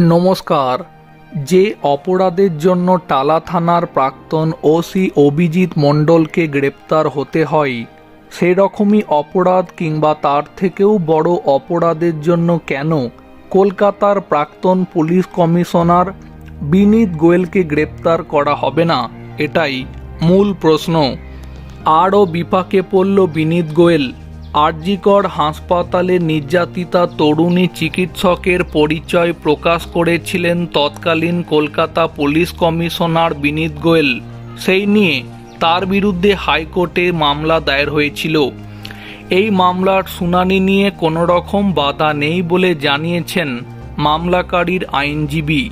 নমস্কার। যে অপরাধের জন্য টালা থানার প্রাক্তন ওসি অভিজিৎ মণ্ডলকে গ্রেপ্তার হতে হয়, সেরকমই অপরাধ কিংবা তার থেকেও বড় অপরাধের জন্য কেন কলকাতার প্রাক্তন পুলিশ কমিশনার বিনীত গোয়েলকে গ্রেপ্তার করা হবে না? এটাই মূল প্রশ্ন। আরও বিপাকে পড়ল বিনীত গোয়েল। আরজিকর হাসপাতালে নির্যাতিতা তরুণী চিকিৎসকের পরিচয় প্রকাশ করেছিলেন তৎকালীন কলকাতা পুলিশ কমিশনার বিনীত গোয়েল। সেই নিয়ে তার বিরুদ্ধে হাইকোর্টে মামলা দায়ের হয়েছিল। এই মামলার শুনানি নিয়ে কোনো রকম বাধা নেই বলে জানিয়েছেন মামলাকারীর আইনজীবী।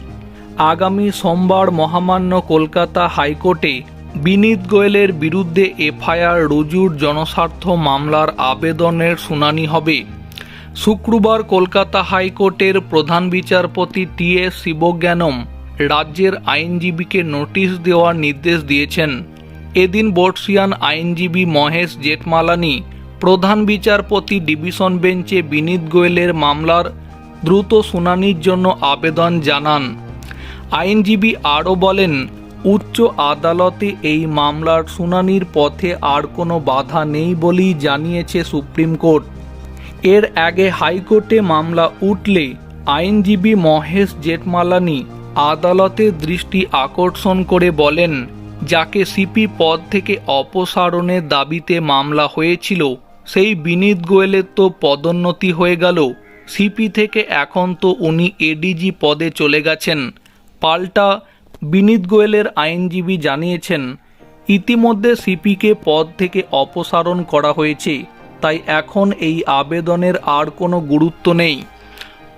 আগামী সোমবার মহামান্য কলকাতা হাইকোর্টে বিনীত গোয়েলের বিরুদ্ধে এফআইআর রুজুর জনস্বার্থ মামলার আবেদনের শুনানি হবে। শুক্রবার কলকাতা হাইকোর্টের প্রধান বিচারপতি টি এস শিবজ্ঞানম রাজ্যের আইনজীবীকে নোটিশ দেওয়ার নির্দেশ দিয়েছেন। এদিন বর্ষিয়ান আইনজীবী মহেশ জেঠমালানি প্রধান বিচারপতি ডিভিশন বেঞ্চে বিনীত গোয়েলের মামলার দ্রুত শুনানির জন্য আবেদন জানান। আইনজীবী আরও বলেন উচ্চ আদালতে এই মামলার শুনানির পথে আর কোনো বাধা নেই বলেই জানিয়েছে সুপ্রিম কোর্ট। এর আগে হাইকোর্টে মামলা উঠলে আইনজীবী মহেশ জেঠমালানি আদালতের দৃষ্টি আকর্ষণ করে বলেন, যাকে সিপি পদ থেকে অপসারণের দাবিতে মামলা হয়েছিল, সেই বিনীত গোয়েলের তো পদোন্নতি হয়ে গেল। সিপি থেকে এখন তো উনি এডিজি পদে চলে গেছেন। পাল্টা বিনীত গোয়েলের আইনজীবী জানিয়েছেন, ইতিমধ্যে সিপিকে পদ থেকে অপসারণ করা হয়েছে, তাই এখন এই আবেদনের আর কোনো গুরুত্ব নেই।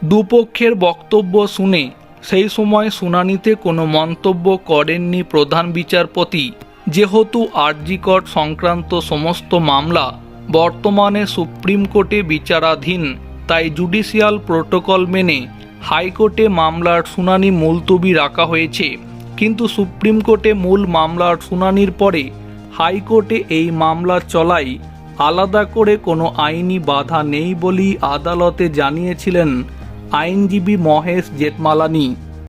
দুপক্ষের বক্তব্য শুনে সেই সময় শুনানিতে কোনো মন্তব্য করেননি প্রধান বিচারপতি। যেহেতু আরজিকর সংক্রান্ত সমস্ত মামলা বর্তমানে সুপ্রিম কোর্টে বিচারাধীন, তাই জুডিশিয়াল প্রোটোকল মেনে হাইকোর্টে মামলার শুনানি মুলতবি রাখা হয়েছে। কিন্তু সুপ্রিম কোর্টে মূল মামলার শুনানির পরে হাইকোর্টে এই মামলা চলাই আলাদা করে কোনো আইনি বাধা নেই বলেই আদালতে জানিয়েছিলেন আইনজীবী মহেশ জেঠমালানি।